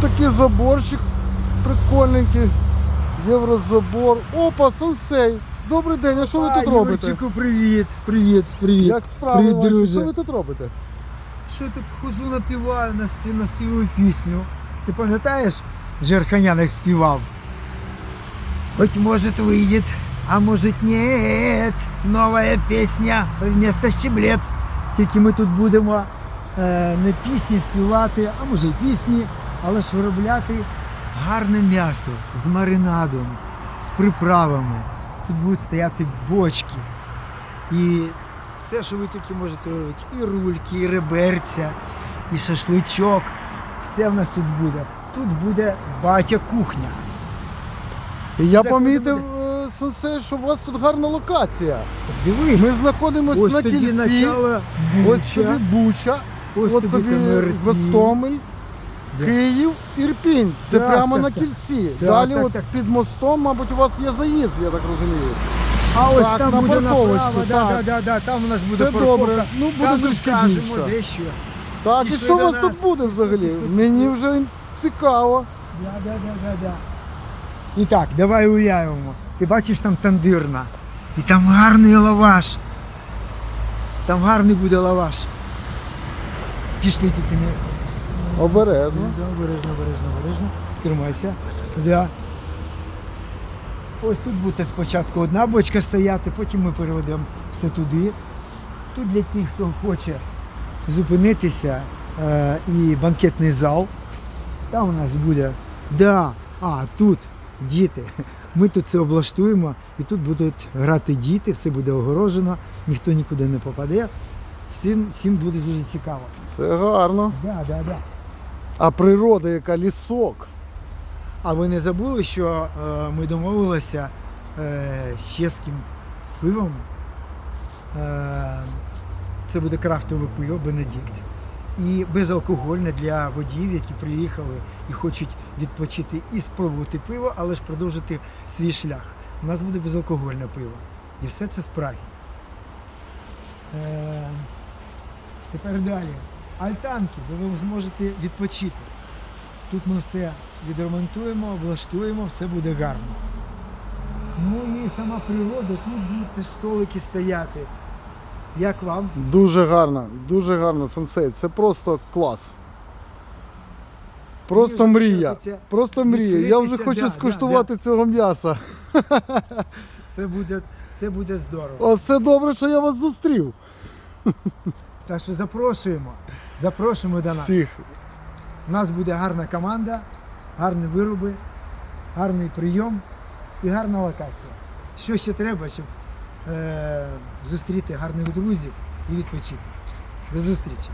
такий заборчик прикольненький. Єврозабор. Опа, сенсей. Добрий день, а що ви тут робите? Юрчику, привіт, привіт, привіт. Як справи Привіт, ваші? друже. Що ви тут робите? Що тут хожу, напіваю, наспів, наспіваю пісню. Ти пам'ятаєш, Жерханян як співав? Хоть может выйдет, а может нет. Новая пісня вместо щеблет. Тільки ми тут будемо е, не пісні співати, а може й пісні, але ж виробляти гарне м'ясо з маринадом, з приправами. Тут будуть стояти бочки. І все, що ви тільки можете робити, і рульки, і реберця, і шашличок. Все в нас тут буде. Тут буде батя кухня. І я Заходимо помітив, е, сенсей, що у вас тут гарна локація. Дивись, Ми знаходимося ось на тобі кільці. начало Ось Буча, тобі Буча, ось тобі Камертін. Київ, Ірпінь. Це Так, прямо так, на так. кільці. Так, Далі так, от так. під мостом, мабуть, у вас є заїзд, я так розумію. А ось Так, там на буде парковочку, направо, да, так. да, да, там у нас буде Це парковка. добре. Ну, буде Там ми трішки скажемо, більше. де що. Так, і Пішли що у до вас нас. тут буде взагалі? Пішли. Мені вже цікаво. Да, да, да, да, да. І так, давай уявимо. Ти бачиш там тандирна. І там гарний лаваш. Там гарний буде лаваш. Пішли тільки не. Обережно. Да, обережно, обережно, обережно. Тримайся. Да. Ось тут буде спочатку одна бочка стояти, потім ми переведемо все туди. Тут для тих, хто хоче зупинитися е, і банкетний зал. Там у нас буде. Да, а тут діти. Ми тут це облаштуємо і тут будуть грати діти, все буде огорожено, ніхто нікуди не попаде. Всім, всім буде дуже цікаво. Це гарно. Да, да, да. А природа, яка лісок. А ви не забули, що е, ми домовилися е, з чеським пивом. Е, це буде крафтове пиво Бенедикт. І безалкогольне для водіїв, які приїхали і хочуть відпочити і спробувати пиво, але ж продовжити свій шлях. У нас буде безалкогольне пиво. І все це Праги. Е, тепер далі. Альтанки, де ви зможете відпочити. Тут ми все відремонтуємо, облаштуємо, все буде гарно. Ну і сама природа, тут будуть столики стояти. Як вам? Дуже гарно, дуже гарно, сенсей. Це просто клас. Просто Мені вже мрія. хочеться Просто мрія. Я вже відкритися, хочу да, да, скуштувати цього м'яса. Це буде, це буде здорово. Оце добре, що я вас зустрів. Так що запрошуємо. Запрошуємо до нас. Всіх. У нас буде гарна команда, гарні вироби, гарний прийом і гарна локація. Що ще треба, щоб е, зустріти гарних друзів і відпочити. До зустрічі!